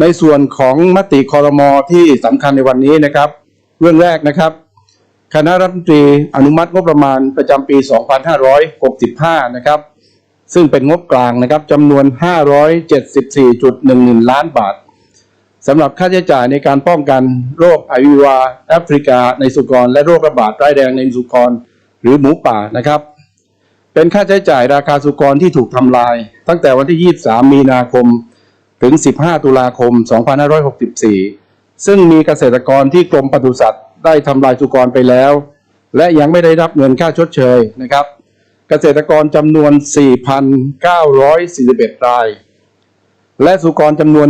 ในส่วนของมติคอรมอที่สำคัญในวันนี้นะครับ เรื่องแรกนะครับ คณะรัฐมนตรีอนุมัติงบประมาณประจำปี 2565 นะครับ ซึ่งเป็นงบกลางนะครับจำนวน 574.11 ล้านบาทสำหรับค่าใช้จ่ายในการป้องกันโรคไอวิวาแอฟริกาในสุกร และโรคระบาดร้ายแรงในสุกร หรือหมูป่านะครับ เป็นค่าใช้จ่ายราคาสุกรที่ถูกทำลาย ตั้งแต่วันที่ 23 มีนาคม ถึง 15 ตุลาคม 2564 ซึ่งมีเกษตรกรที่กรมปศุสัตว์ได้ทำลายสุกรไปแล้ว และยังไม่ได้รับเงินค่าชดเชยนะครับ เกษตรกรจำนวน 4,941 ราย และสุกรจำนวน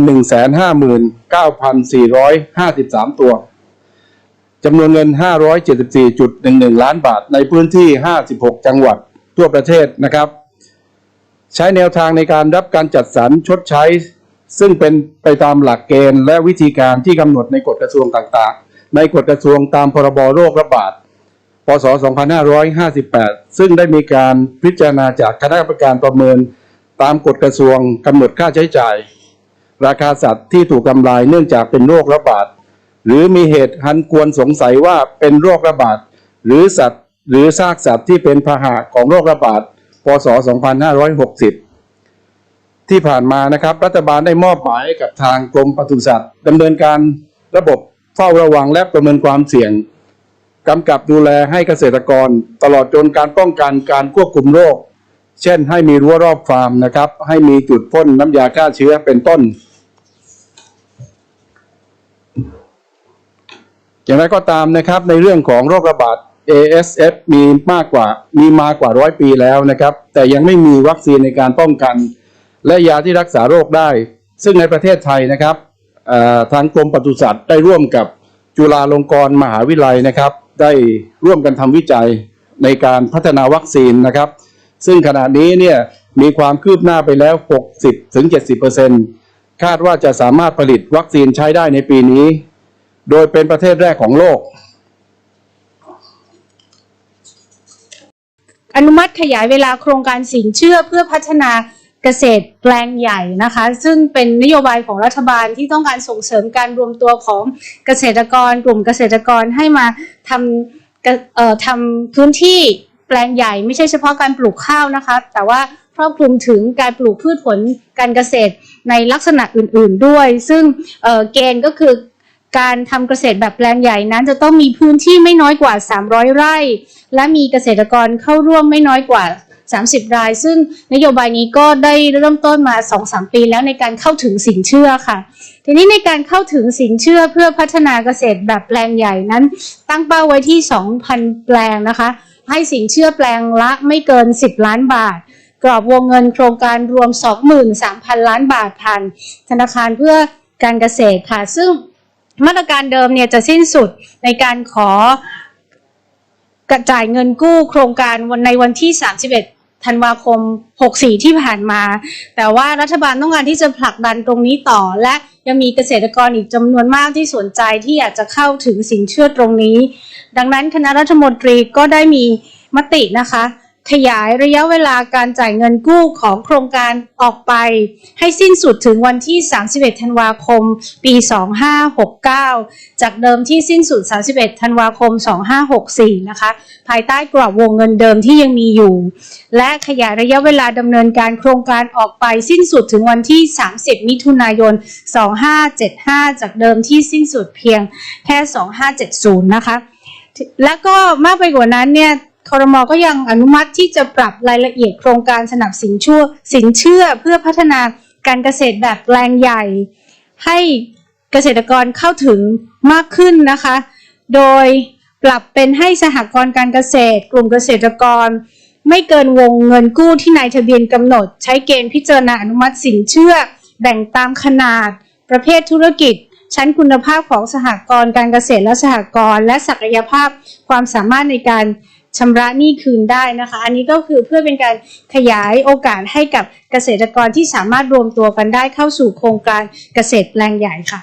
159,453 ตัวจำนวนเงิน 574.11 ล้านบาท ในพื้นที่ 56 จังหวัดทั่วประเทศนะครับ ใช้แนวทางในการรับการจัดสรรชดใช้ ซึ่งเป็นไปตามหลักเกณฑ์และวิธีการที่กำหนดในกฎกระทรวงต่างๆ ในกฎกระทรวงตามพรบโรคระบาด พศ 2558 ซึ่งได้มีการพิจารณาจากคณะกรรมการประเมิน ตามกฎกระทรวงกำหนดค่าใช้จ่าย ราคาสัตว์ที่ถูกทำลายเนื่องจากเป็นโรคระบาด หรือมีเหตุหันควรสงสัยว่าเป็นโรคระบาด หรือสัตว์ หรือซากสัตว์ที่เป็นพาหะของโรคระบาด พศ 2560 ที่ผ่านมานะครับ รัฐบาลได้มอบหมายกับทางกรมปศุสัตว์ดำเนินการระบบเฝ้าระวังและประเมินความเสี่ยงกำกับดูแลให้เกษตรกร ตลอดจนการป้องกันการควบคุมโรค เช่น ให้มีรั้วรอบฟาร์มนะครับ ให้มีจุดพ่นน้ำยาฆ่าเชื้อเป็นต้น อย่างไรก็ตามนะครับในเรื่องของโรคระบาด ASF มีมากกว่ามีมากว่าร้อยปีแล้วนะครับ แต่ยังไม่มีวัคซีนในการป้องกัน และยาที่รักษาโรคได้ ซึ่งในประเทศไทยนะครับทางกรมปศุสัตว์ได้ร่วมกับจุฬาลงกรณ์มหาวิทยาลัยนะครับ ได้ร่วมกันทำวิจัยในการพัฒนาวัคซีนนะครับ ซึ่งขณะนี้เนี่ยมีความคืบหน้าไปแล้ว 60-70%คาดว่าจะสามารถผลิตวัคซีนใช้ได้ในปีนี้ โดยเป็นประเทศแรกของโลก อนุมัติขยายเวลาโครงการสินเชื่อเพื่อพัฒนา เกษตรแปลงใหญ่นะคะ ซึ่งเป็นนโยบายของรัฐบาลที่ต้องการส่งเสริมการรวมตัวของเกษตรกร กลุ่มเกษตรกรให้มาทำเอ่อทำพื้นที่แปลงใหญ่ไม่ใช่เฉพาะการปลูกข้าวนะคะ แต่ว่าครอบคลุมถึงการปลูกพืชผลการเกษตรในลักษณะอื่น ๆด้วย ซึ่งเอ่อเกณฑ์ก็คือการทำเกษตรแบบแปลงใหญ่นั้นจะต้องมีพื้นที่ไม่น้อยกว่า 300 ไร่ และมีเกษตรกรเข้าร่วมไม่น้อยกว่า 30 ราย ซึ่งนโยบายนี้ก็ได้เริ่มต้นมา 2-3 ปีแล้วในการเข้าถึงสินเชื่อค่ะ ทีนี้ในการเข้าถึงสินเชื่อเพื่อพัฒนาเกษตรแบบแปลงใหญ่นั้น ตั้งเป้าไว้ที่ 2,000 แปลงนะคะ ให้สินเชื่อแปลงละไม่เกิน 10 ล้านบาท กรอบวงเงินโครงการรวม 23,000 ล้านบาทผ่านธนาคารเพื่อการเกษตรค่ะ ซึ่งมาตรการเดิมเนี่ยจะสิ้นสุดในการขอกระจ่ายเงินกู้โครงการวันในวันที่ 31 ธันวาคม 64 ที่ผ่านมา แต่ว่ารัฐบาลต้องการที่จะผลักดันตรงนี้ต่อ และยังมีเกษตรกรอีกจำนวนมากที่สนใจที่อยากจะเข้าถึงสินเชื่อตรงนี้ ดังนั้นคณะรัฐมนตรีก็ได้มีมตินะคะ ขยายระยะเวลาการจ่ายเงินกู้ของโครงการออกไป ให้สิ้นสุดถึงวันที่ 31 ธันวาคม ปี 2569 จากเดิมที่สิ้นสุด 31 ธันวาคม 2564 นะคะ ภายใต้กรอบวงเงินเดิมที่ยังมีอยู่ และขยายระยะเวลาดำเนินการโครงการออกไปสิ้นสุดถึงวันที่ 30 มิถุนายน 2575 จากเดิมที่สิ้นสุดเพียงแค่ 2570 นะคะ แล้วก็มากไปกว่านั้นเนี่ย คอรมอก็ยังอนุมัติที่จะปรับรายละเอียดโครงการสนับสินชั่วสินเชื่อเพื่อพัฒนาการเกษตรแบบแปลงใหญ่ ให้เกษตรกรเข้าถึงมากขึ้นนะคะ โดยปรับเป็นให้สหกรณ์การเกษตร กลุ่มเกษตรกร ไม่เกินวงเงินกู้ที่นายทะเบียนกำหนด ใช้เกณฑ์พิจารณาอนุมัติสินเชื่อ แบ่งตามขนาด ประเภทธุรกิจ ชั้นคุณภาพของสหกรณ์การเกษตรและสหกรณ์และศักยภาพความสามารถในการ ชำระหนี้คืนได้นะคะ อันนี้ก็คือเพื่อเป็นการขยายโอกาสให้กับเกษตรกรที่สามารถรวมตัวกันได้เข้าสู่โครงการเกษตรแปลงใหญ่ค่ะ